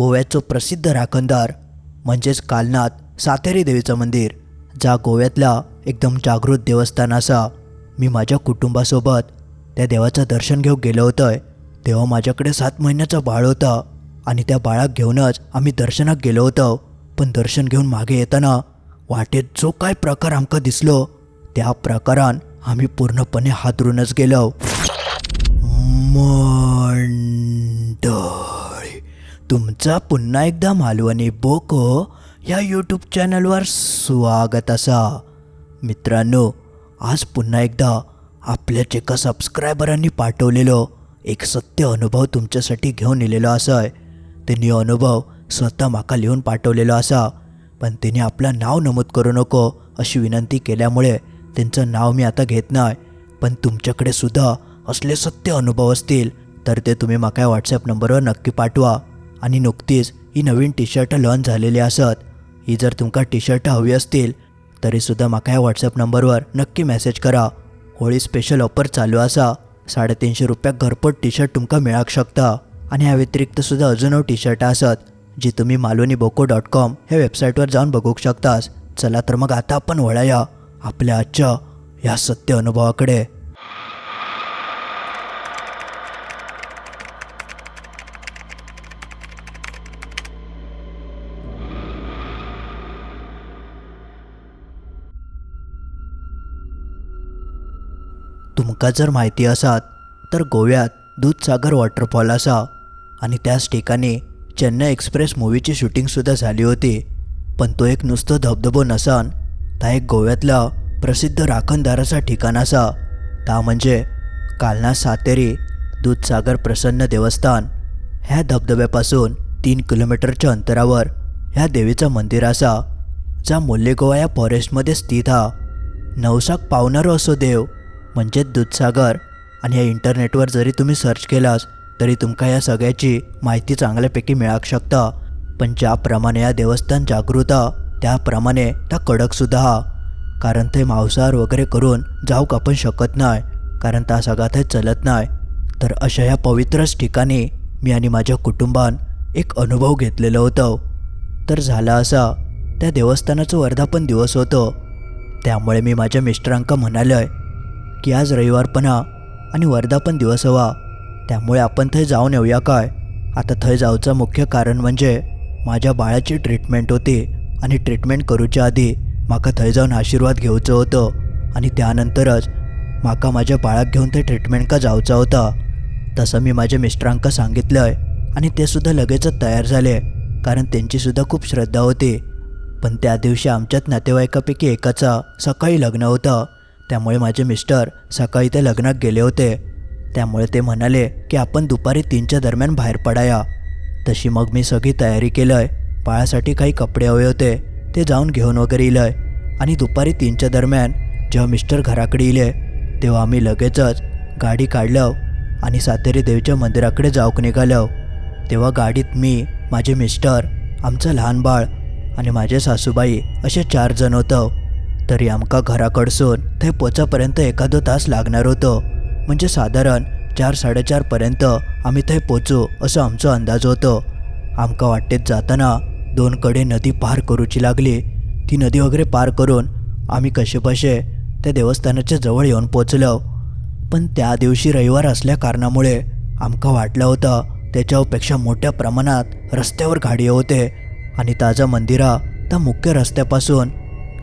गोव्याचं प्रसिद्ध राखणदार म्हणजेच कालनाथ सातेरी देवीचं मंदिर ज्या गोव्यातला एकदम जागृत देवस्थान असा मी माझ्या कुटुंबासोबत त्या देवाचं दर्शन घेऊन गेलो होतं तेव्हा माझ्याकडे सात महिन्याचं बाळ होतं आणि त्या बाळाक घेऊनच आम्ही दर्शनाक गेलो होतो. पण दर्शन घेऊन मागे येताना वाटेत जो काय प्रकार आमका दिसलो त्या प्रकारान आम्ही पूर्णपणे हादरूनच गेलो. मंड तुमचा पुन्हा एकदा मालवणी बोको ह्या यूट्यूब चॅनलवर स्वागत असा. मित्रांनो आज पुन्हा एकदा आपल्या एका सबस्क्रायबरांनी पाठवलेलो एक सत्य अनुभव तुमच्यासाठी घेऊन येलेलो असाय. त्यांनी अनुभव स्वतः माका लिहून पाठवलेलो असा. पण त्यांनी आपलं नाव नमूद करू नको अशी विनंती केल्यामुळे त्यांचं नाव मी आता घेत नाही. पण तुमच्याकडे सुद्धा असले सत्य अनुभव असतील तर ते तुम्ही माका व्हॉट्सॲप नंबरवर नक्की पाठवा. आणि नुकतीच ही नवीन टी शर्ट लॉन्च झालेली असत. ही जर तुमका टी शर्ट हवी असतील तरीसुद्धा माका ह्या व्हॉट्सॲप नंबरवर नक्की मेसेज करा. होळी स्पेशल ऑफर चालू असा. साडेतीनशे रुपयाक घरपोट टी शर्ट तुमका मिळाक शकता. आणि ह्या व्यतिरिक्त सुद्धा अजूनही टी शर्ट असत जी तुम्ही मालोनी बोको डॉट कॉम ह्या वेबसाईटवर जाऊन बघू शकतास. चला तर मग आता आपण वळाया आपल्या आजच्या या सत्य अनुभवाकडे. तुमकां जर माहिती असात तर गोव्यात दूधसागर वॉटरफॉल असा. आणि त्याच ठिकाणी चेन्नई एक्सप्रेस मूवीची शूटिंगसुद्धा झाली होती. पण तो एक नुसतं धबधबो नसान ता एक गोव्यातला प्रसिद्ध राखणदाराचा ठिकाण असा. ता म्हणजे कालना सातेरी दूधसागर प्रसन्न देवस्थान. ह्या धबधब्यापासून तीन किलोमीटरच्या अंतरावर ह्या देवीचं मंदिर असा जा मोल्लेगोवा या फॉरेस्टमध्ये स्थित हा. नवसाक पावणारो असो देव म्हणजेच दूधसागर. आणि या इंटरनेटवर जरी तुम्ही सर्च केलास तरी तुमका या सगळ्याची माहिती चांगल्यापैकी मिळाक शकता. पण ज्याप्रमाणे या देवस्थान जागृत त्याप्रमाणे त्या कडकसुद्धा हा कारण ते मांसाहार वगैरे करून जाऊक आपण शकत नाही कारण त्या सगळा ते चलत नाही तर अशा या पवित्रच ठिकाणी मी आणि माझ्या कुटुंबान एक अनुभव घेतलेलं होतं. तर झाला असा त्या देवस्थानाचं वर्धापन दिवस होतो. त्यामुळे मी माझ्या मिस्टरांका म्हणालोय की आज रविवार पण आणि वर्धापन दिवस हवा. त्यामुळे आपण थंय जाऊन येऊया काय? आता थंय जाऊचं मुख्य कारण म्हणजे माझ्या बाळाची ट्रीटमेंट होती आणि ट्रीटमेंट करूच्या आधी माका थंय जाऊन आशीर्वाद घेऊचं होतं आणि त्यानंतरच माका माझ्या बाळाक घेऊन ते ट्रीटमेंट का जावचा होता. तसं मी माझ्या मिस्टरांका सांगितलंय आणि ते सुद्धा लगेचच तयार झाले कारण त्यांचीसुद्धा खूप श्रद्धा होती. पण त्या दिवशी आमच्यात नातेवाईकापैकी एकाचा सकाळी लग्न होतं. त्यामुळे माझे मिस्टर सकाळी ते लग्नात गेले होते. त्यामुळे ते म्हणाले की आपण दुपारी तीनच्या दरम्यान बाहेर पडाया. तशी मग मी सगळी तयारी केलंय. बाळासाठी काही कपडे हवे होते. ते जाऊन घेऊन वगैरे इलंय. आणि दुपारी तीनच्या दरम्यान जेव्हा मिस्टर घराकडे इले तेव्हा आम्ही लगेचच गाडी काढलं आणि सातेरी देवीच्या मंदिराकडे जाऊक निघालो तेव्हा गाडीत मी माझे मिस्टर आमचं लहान बाळ आणि माझे सासूबाई असे चार जण होतं तरी आमका घराकडसून ते पोचापर्यंत एखादो तास लागणार होतो. म्हणजे साधारण चार साडेचारपर्यंत आम्ही थंय पोचू असं आमचो अंदाज होतो. आमका वाटेत जाताना दोन कडे नदी पार करूची लागली. ती नदी वगैरे पार करून आम्ही कसेपसे त्या देवस्थानाच्या जवळ येऊन पोचलो. पण त्या दिवशी रविवार असल्या कारणामुळे आमका वाटलं होतं त्याच्यापेक्षा मोठ्या प्रमाणात रस्त्यावर गाडी होते आणि ताजा मंदिरा त्या मुख्य रस्त्यापासून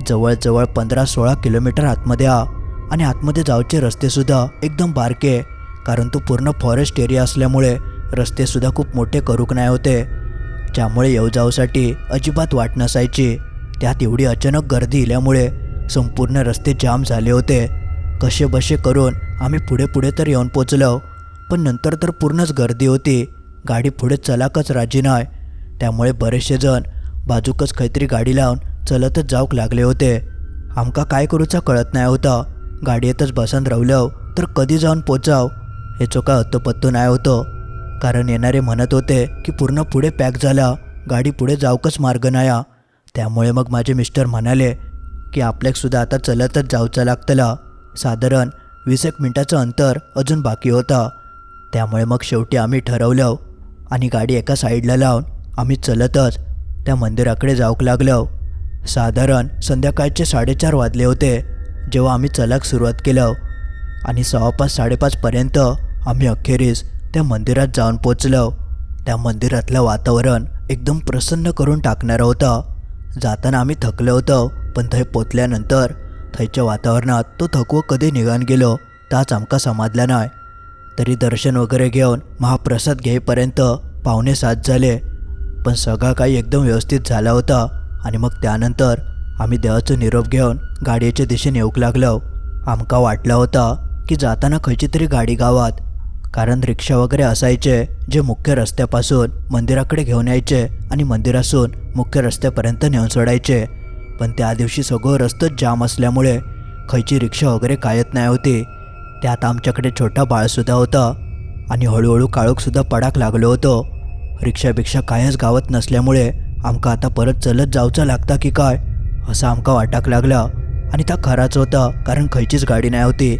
जवळजवळ पंधरा सोळा किलोमीटर आतमध्ये आ. आणि आतमध्ये जाऊचे रस्तेसुद्धा एकदम बारके. कारण तो पूर्ण फॉरेस्ट एरिया असल्यामुळे रस्तेसुद्धा खूप मोठे करूक नाही होते. ज्यामुळे येऊ जाऊसाठी अजिबात वाट नसायची. त्यात एवढी अचानक गर्दी इल्यामुळे संपूर्ण रस्ते जाम झाले होते. कसे बसे करून आम्ही पुढे पुढे तर येऊन पोचलो. पण नंतर तर पूर्णच गर्दी होती. गाडी पुढे चलाकच राजी नाही. त्यामुळे बरेचसे जण बाजूकच काहीतरी गाडी लावून चलतच जाऊक लागले होते. आमका काय करूचा कळत नाही होता. गाडयेतच बसून रवलं तर कधी जाऊन पोचाव हेचो काय अत्तपत्तो नाही होतं. कारण येणारे म्हणत होते की पूर्ण पुढे पॅक झाला गाडी पुढे जाऊकच मार्ग नाया. त्यामुळे मग माझे मिस्टर म्हणाले की आपल्याकसुद्धा आता चलतच जाऊचं लागतला. साधारण वीस एक मिनटाचं अंतर अजून बाकी होता. त्यामुळे मग शेवटी आम्ही ठरवलं आणि गाडी एका साईडला लावून आम्ही चलतच त्या मंदिराकडे जाऊक लागलो साधारण संध्याकाळचे साडेचार वाजले होते जेव्हा आम्ही चलाक सुरुवात केलं आणि सव्वापाच साडेपाचपर्यंत आम्ही अखेरीस त्या मंदिरात जाऊन पोचलो. त्या मंदिरातलं वातावरण एकदम प्रसन्न करून टाकणारं होतं. जाताना आम्ही थकलं होतं पण थंय पोचल्यानंतर थंयच्या वातावरणात तो थकवो कधी निघान गेलो ताच आमकां समाजला नाही. तरी दर्शन वगैरे घेऊन महाप्रसाद घेईपर्यंत पाहुणे सात झाले पण सगळा काही एकदम व्यवस्थित झाला होता. आणि मग त्यानंतर आम्ही देवाचं निरोप घेऊन गाडीच्या दिशेने येऊक लागलो. आमका वाटलं होतं की जाताना खयची तरी गाडी गावात कारण रिक्षा वगैरे असायचे जे मुख्य रस्त्यापासून मंदिराकडे घेऊन यायचे आणि मंदिरासून मुख्य रस्त्यापर्यंत नेऊन सोडायचे. पण त्या दिवशी सगळं रस्तच जाम असल्यामुळे खयची रिक्षा वगैरे कायत नाही होती. त्यात आमच्याकडे छोटा बाळसुद्धा होता आणि हळूहळू काळोखसुद्धा पडाक लागलो होतो. रिक्षापेक्षा कायच गावत नसल्यामुळे आमका आता परत चलत जावचं लागता की काय? असं आमका वाटाक लागला. आणि तो खराच होता कारण खयचीच गाडी नाही होती.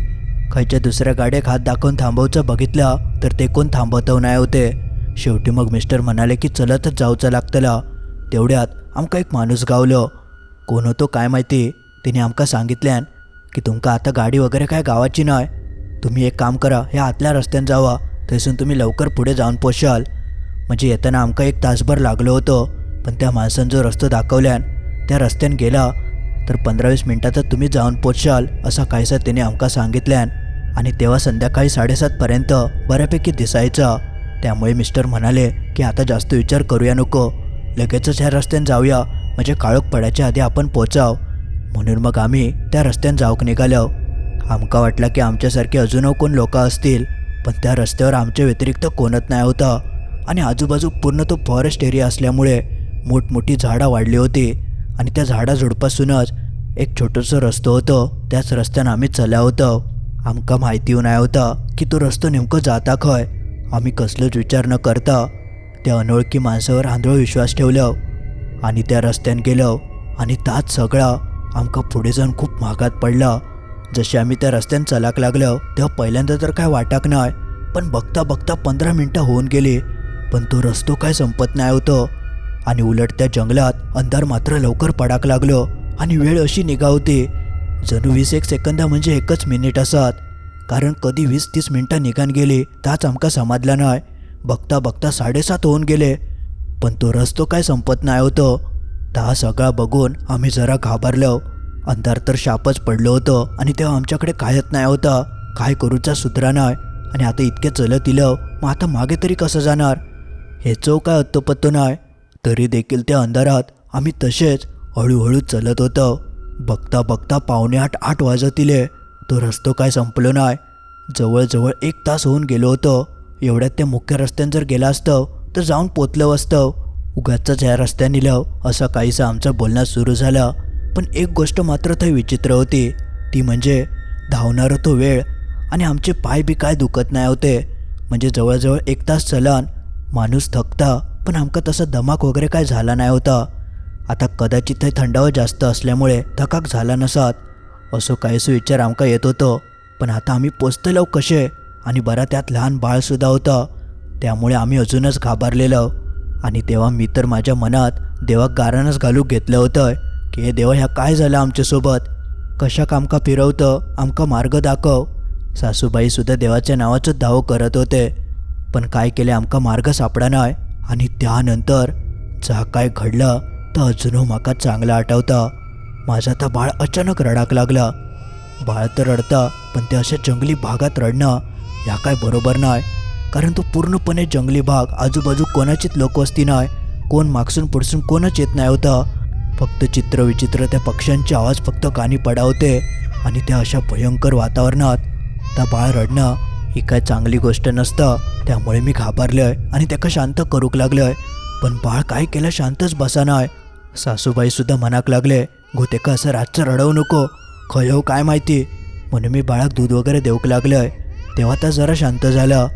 खयच्या दुसऱ्या गाड्याक हात दाखवून थांबवचं बघितलं तर ते कोण थांबवतव नाही होते. शेवटी मग मिस्टर म्हणाले की चलतच जाऊचं लागतला. तेवढ्यात आमका एक माणूस गावलो. कोण होतो काय माहिती? तिने आमका सांगितल्यान की तुमका आता गाडी वगैरे काय गावाची नाही तुम्ही एक काम करा ह्या आतल्या रस्त्यानं जावा. थंयसून तुम्ही लवकर पुढे जाऊन पोचाल म्हणजे येताना आमका एक तासभर लागलो होतो. पण त्या माणसानं जो रस्तो दाखवल्यान त्या रस्त्यानं गेला तर पंधरा वीस मिनटातच तुम्ही जाऊन पोचशाल असा काहीसा त्याने आमका सांगितल्यान. आणि तेव्हा संध्याकाळी साडेसातपर्यंत बऱ्यापैकी दिसायचा. त्यामुळे मिस्टर म्हणाले की आता जास्त विचार करूया नको. लगेचच ह्या रस्त्यानं जाऊया. म्हणजे काळोख पडायच्या आधी आपण पोचाव म्हणून मग आम्ही त्या रस्त्यानं जाऊक निघालो. आमका वाटला की आमच्यासारखे अजून कोण लोक असतील? पण त्या रस्त्यावर आमच्या व्यतिरिक्त कोणत नाही होता. आणि आजूबाजू पूर्ण तो फॉरेस्ट एरिया असल्यामुळे मोठमोठी झाडं वाढली होती. आणि त्या झाडाझुडपासूनच एक छोटंसं रस्तो होतं. त्याच रस्त्यानं आम्ही चला होतं. आमका माहिती नाही होतं की तो रस्तो नेमकं जाता खंय? आम्ही कसलोच विचार न करता त्या अनोळखी माणसावर आंधळ विश्वास ठेवलं. आणि त्या रस्त्यानं गेलो. आणि ताच सगळा आमका पुढे जाऊन खूप महागात पडला. जसे आम्ही त्या रस्त्यानं चलाक लागलो तेव्हा पहिल्यांदा तर काय वाटाक नाही पण बघता बघता पंधरा मिनटं होऊन गेली. पण तो रस्तो काय संपत नाही होतो. आणि उलट त्या जंगलात अंधार मात्र लवकर पडाक लागलं आणि वेळ अशी निघावते जणू वीस एक सेकंद म्हणजे एकच मिनिट असत. कारण कधी वीस तीस मिनटं निघान गेली ताच आमका समाजला नाही बघता बघता साडेसात होऊन गेले. पण तो रस्तो काय संपत नाही होतो. ता सगळा बघून आम्ही जरा घाबरलो. अंधार तर शापच पडलं होतं आणि तेव्हा आमच्याकडे कायच नाही होता. काय करूचा सुधरा नाही आणि आता इतके चलत इलं मग आता मागे तरी कसं जाणार? हे चौ काय अत्तोपत्तो नाही तरी देखील त्या अंधारात आम्ही तसेच हळूहळू चलत होतो. बघता बघता पावणे आठ आठ वाजतीले तो रस्तो काय संपलो नाही. जवळजवळ एक तास होऊन गेलो होतो. एवढ्यात त्या मुख्य रस्त्यानं जर गेला असतं तर जाऊन पोचलं असतं. उगाचच ह्या रस्त्याने लव असं काहीसं आमचं बोलणं सुरू झालं. पण एक गोष्ट मात्र थंय विचित्र होती. ती म्हणजे धावणारा तो वेळ आणि आमचे पाय बी काय दुखत नाही होते. म्हणजे जवळजवळ एक तास चलान माणूस थकता. पण आमका तसा धमाक वगैरे काय झाला नाही होता. आता कदाचित हे थंडावा जास्त असल्यामुळे थकाक झाला नसत. असो काहीसो विचार आमका येत होतो. पण आता आम्ही पोचतलो कसे आणि बरा त्यात लहान बाळसुद्धा होतं. त्यामुळे आम्ही अजूनच घाबरलेलो. आणि तेव्हा मी तर माझ्या मनात देवाक गारानच घालून घेतलं होतं की हे देवा ह्या काय झालं आमच्यासोबत? कशाक आमका फिरवतं? आमका मार्ग दाखव. सासूबाईसुद्धा देवाच्या नावाचं धाव करत होते. पण काय केले आमका मार्ग सापडा नाही आणि त्यानंतर जा काय घडलं तर अजूनही माका चांगलं आठवतं. माझा तर बाळ अचानक रडाक लागला. बाळ तर रडता पण ते अशा जंगली भागात रडणं ह्या काय बरोबर नाही. कारण तो पूर्णपणे जंगली भाग आजूबाजू कोणाचीच लोकवस्ती नाही. कोण मागसून पुढसून कोणच येत नाही होता. फक्त चित्र विचित्र त्या पक्ष्यांचे आवाज फक्त कानी पडावते आणि त्या अशा भयंकर वातावरणात त्या बाळ रडणं ही काय चांगली गोष्ट नसतं. त्यामुळे मी घाबरलोय आणि त्याका शांत करूक लागलोय. पण बाळ काय केलं शांतच बसा आहे सासूबाईसुद्धा म्हणाक मनाक लागले गोतेका असं रातचं रडवू नको? खय हो काय माहिती? म्हणून मी बाळाक दूध वगैरे देऊक लागलोय. तेव्हा तर जरा शांत झालं.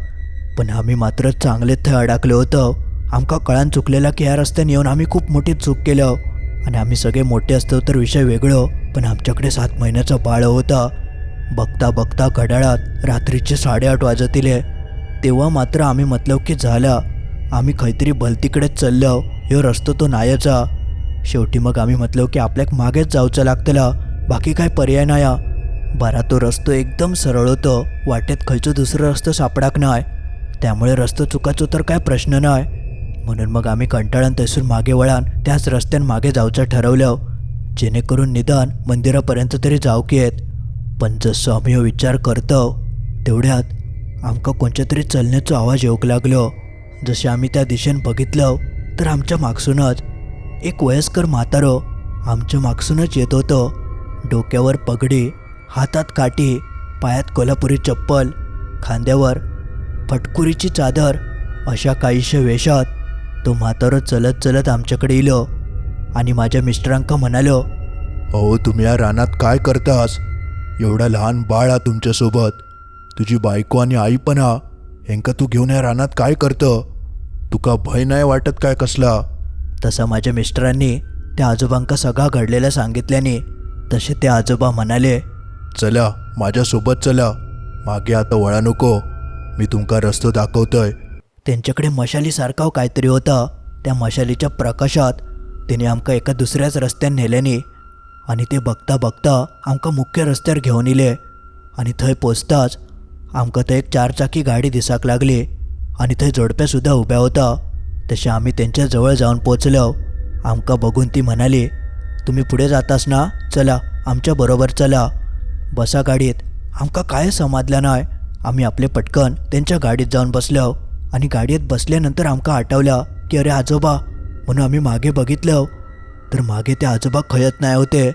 पण आम्ही मात्र चांगले थंय अडकलो होतो. आमका कळान चुकलेला की ह्या रस्त्याने येऊन आम्ही खूप मोठी चूक केलं. आणि आम्ही सगळे मोठे असतो तर विषय वेगळं पण आमच्याकडे सात महिन्याचा बाळ होता. बघता बघता घड्याळात रात्रीचे साडेआठ वाजतीले तेव्हा मात्र आम्ही म्हटलं की झालं. आम्ही खैतरी भलतीकडेच चाललो ह्यो रस्तो तो नायाचा. शेवटी मग आम्ही म्हटलो की आपल्याक मागेच जावचं लागतला. बाकी काय पर्याय नाही हा. बरा तो रस्तो एकदम सरळ होतो. वाटेत खंयचो दुसरो रस्तो सापडाक नाय. त्यामुळे रस्तो चुकाचो तर काय प्रश्न नाय. म्हणून मग आम्ही कंटाळून तसून मागे वळान त्याच रस्त्यान मागे जावचं ठरवलं. जेणेकरून निदान मंदिरापर्यंत तरी जावकी आहेत पण जसं आम्ही हो विचार करतो तेवढ्यात आमकां कोणच्या तरी चलण्याचो आवाज येवंक लागलो. जशें आमी त्या दिशेन बघितलो तर आमच्या मागसूनच एक वयस्कर म्हातारो आमच्या मागसूनच येत होतो. डोक्यावर पगडी हातात काठी पायात कोल्हापुरी चप्पल खांद्यावर फटकुरीची चादर अशा काहीशा वेशात तो म्हातारो चलत चलत आमच्याकडे इलो आणि माझ्या मिस्टरांका म्हणालो अहो तुम्ही या रानात काय करतास? एवढा लहान बाळ हा तुमच्यासोबत. तुझी बायको आणि आई पण हा. हेंका तू घेऊन या रानात काय करतं? तुका भय नाही वाटत काय कसला? तसा माझ्या मिस्टरांनी त्या आजोबांका सगळा घडलेला सांगितल्याने तसे ते आजोबा म्हणाले चला माझ्यासोबत चला. मागे आता वळा नको. मी तुमका रस्तो दाखवतोय. त्यांच्याकडे मशालीसारखा काहीतरी होता. त्या मशालीच्या प्रकाशात तिने आमका एका दुसऱ्याच रस्त्यान नेल्याने आणि ते बघता बघता आमकां मुख्य रस्त्यार घेवन येले आणि थंय पोचताच आमकां थंय एक चारचाकी गाडी दिसाक लागली. आणि थंय जोडप्या सुद्धा उभ्या होता. तसे आम्ही त्यांच्या जवळ जाऊन पोचलो. आमकां बघून ती म्हणाली तुम्ही पुढे जातास ना? चला आमच्या बरोबर चला. बसा गाडीत. आमकां काय समाधलं नाय. आम्ही आपले पटकन त्यांच्या गाडीत जाऊन बसलो. आणि गाडीत बसल्यानंतर आमकां आठवलं की अरे आजोबा म्हणून आम्ही मागे बघितलं. तर मागे ते आजोबा खयत नाही होते.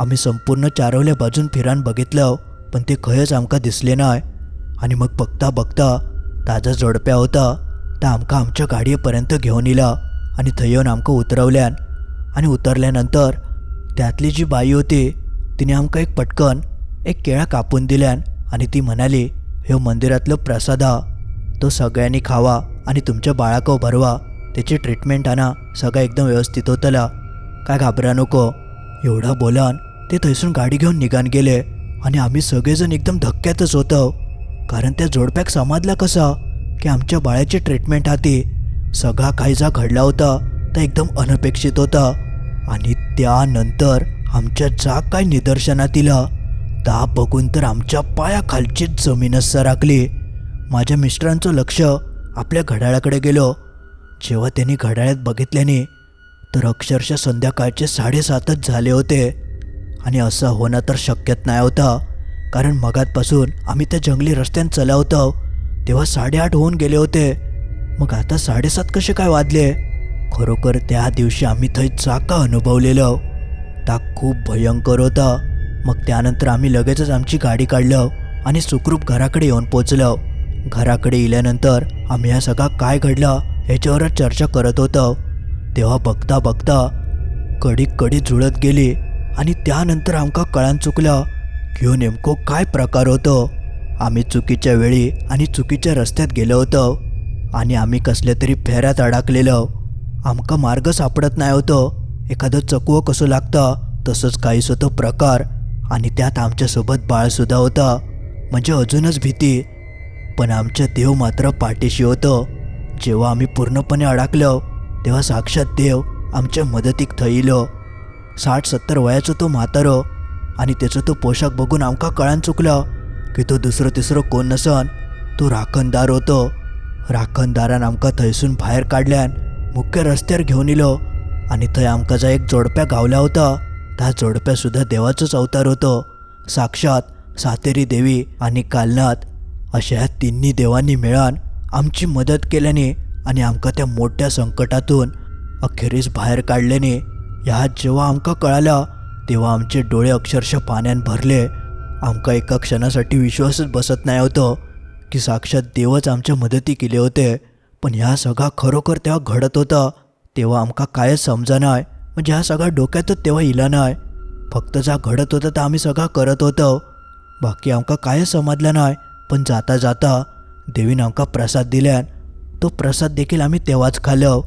आम्ही संपूर्ण चारवल्या बाजून फिरान बघितलं पण ते खयच आमका दिसले नाही आणि मग बघता बघता ताजा जोडप्या होता. तर आमका आमच्या गाडयेपर्यंत घेऊन इला आणि थंय येऊन आमकां उतरवल्यान. आणि उतरल्यानंतर त्यातली जी बाई होती तिने आमकां एक पटकन एक केळा कापून दिल्यान आणि ती म्हणाली ह्यो मंदिरातलं प्रसाद हा. तो सगळ्यांनी खावा आणि तुमच्या बाळाको भरवा. त्याची ट्रीटमेंट आणा. सगळं एकदम व्यवस्थित होतला. काय घाबरा नको. एवढा बोलान ते थंयसून गाडी घेऊन निघान गेले आणि आम्ही सगळेजण एकदम धक्क्यातच होतो. कारण त्या जोडप्याक समाजला कसा? की आमच्या बाळाची ट्रीटमेंट हाती सगळा काही जा घडला होता. तर एकदम अनपेक्षित होता. आणि त्यानंतर आमच्या जा काय निदर्शनात इला ता बघून तर आमच्या पायाखालचीच जमीनच सराकली माझ्या मिस्टरांचं लक्ष आपल्या घड्याळाकडे गेलो. जेव्हा त्यांनी घड्याळ्यात बघितल्याने तर अक्षरशः संध्याकाळचे साडेसातच झाले होते. आणि असं होणं तर शक्यत नाही होता. कारण मगातपासून आम्ही त्या जंगली रस्त्यानं चलावतो तेव्हा साडेआठ होऊन गेले होते. मग आता साडेसात कसे काय वाजले? खरोखर त्या दिवशी आम्ही थंय चाका अनुभवलेलं. ताक खूप भयंकर होता. मग त्यानंतर आम्ही लगेचच आमची गाडी काढलं आणि सुखरूप घराकडे येऊन पोचलं. घराकडे येल्यानंतर आम्ही हा सगळा काय घडला ह्याच्यावरच चर्चा करत होतो. तेव्हा बघता बघता कडी कडी जुळत गेली आणि त्यानंतर आमका कळान चुकला ह्यो नेमको काय प्रकार होतो. आम्ही चुकीच्या वेळी आणि चुकीच्या रस्त्यात गेलो होतो आणि आम्ही कसल्या तरी फेऱ्यात अडकलेलो. आमका मार्ग सापडत नाही होतो. एखादं चकवं कसं लागतं तसंच काहीच होतं प्रकार आणि त्यात आमच्यासोबत बाळसुद्धा होता. म्हणजे अजूनच भीती. पण आमच्या देव मात्र पाठीशी होतं. जेव्हा आम्ही पूर्णपणे अडकलो तेव्हा साक्षात देव आमच्या मदतीक थईलो साठ सत्तर वयाचो तो म्हातारो आणि तेचो तो पोशाख बघून आमका कळान चुकला की तो दुसरो तिसरो कोण नसन तो राखणदार होतो. राखणदारान आमकां थंयसून भायर काडल्यान मुख्य रस्त्यार घेवन इलो आणि थंय आमकां जो एक जोडप्या गावला होता. त्या जोडप्या सुद्धा देवाचोच अवतार होतो. साक्षात सातेरी देवी आणि कालनाथ अशा ह्या तिन्ही देवांनी मेळान आमची मदत केल्याने आणि आमकां त्या मोठ्या संकटातून अखेरीस बाहेर काढल्याने ह्या जेव्हा आमकां कळाला तेव्हा आमचे डोळे अक्षरशः पाण्यान भरले. आमकां एका क्षणासाठी विश्वासच बसत नाही होतो की साक्षात देवच आमच्या मदती केले होते. पण ह्या सगळा खरोखर तेव्हा घडत होता तेव्हा आमकां कायच समजना म्हणजे ह्या सगळा डोक्यातच तेव्हा इला नाही. फक्त जा घडत होतं तर आम्ही सगळा करत होतो. बाकी आमकां कायच समजलं नाही. पण जाता जाता देवीन आमकां प्रसाद दिल्यान तो प्रसाद देखील आम्ही तेव्हाच खालो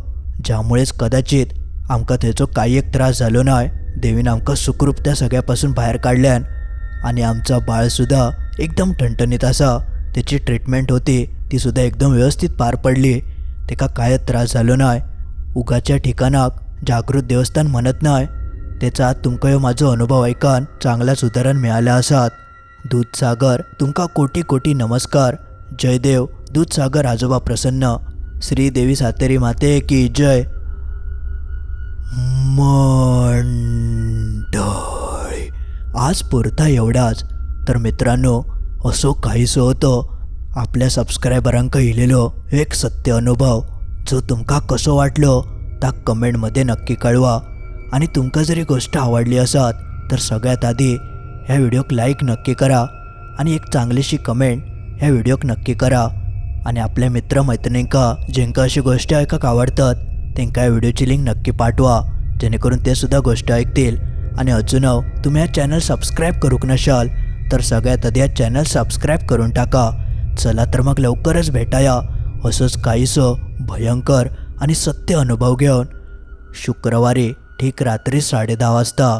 ज्यामुळेच कदाचित आमकां थंयचो काही एक त्रास झालो नाय देवीन आमकां सुखरूप त्या सगळ्यापासून बाहेर काडल्यान आणि आमचा बाळसुद्धा एकदम ठणठणीत आसा त्याची ट्रीटमेंट होती ती सुद्धा एकदम व्यवस्थित पार पडली. तेका कांयच त्रास झालो नाय उगाच्या ठिकाणाक जागृत देवस्थान म्हणत नाय तेचा तुमकां ह्यो म्हाजो अनुभव ऐकान चांगलाच उदाहरण मिळालें आसात दूधसागर तुमकां कोटी कोटी नमस्कार. जयदेव. दूधसागर आजोबा प्रसन्न. श्रीदेवी सातेरी माते की जय. मंडळी आज पुरता एवढाच. तर मित्रांनो असो काहीसो होतो. आपल्या सबस्क्रायबरांक इलेलो एक सत्य अनुभव. जो तुमकां कसो वाटलो ता कमेंटमध्ये नक्की कळवा. आणि तुमकां जरी गोष्ट आवडली आसात तर सगळ्यात आधी ह्या व्हिडिओक लाईक नक्की करा. आणि एक चांगलीशी कमेंट ह्या व्हिडिओक नक्की करा. आणि आपल्या मित्रमैत्रिणींका ज्यांका अशी गोष्टी ऐकाक आवडतात त्यांका या व्हिडिओची लिंक नक्की पाठवा जेणेकरून ते सुद्धा गोष्ट ऐकतील. आणि अजून तुम्ही हा चॅनल सबस्क्राईब करूक नशाल तर सगळ्यात आधी हा चॅनल सबस्क्राईब करून टाका. चला तर मग लवकरच भेटाया. असंच काहीसं भयंकर आणि सत्य अनुभव घेऊन. शुक्रवारी ठीक रात्री साडे दहा वाजता.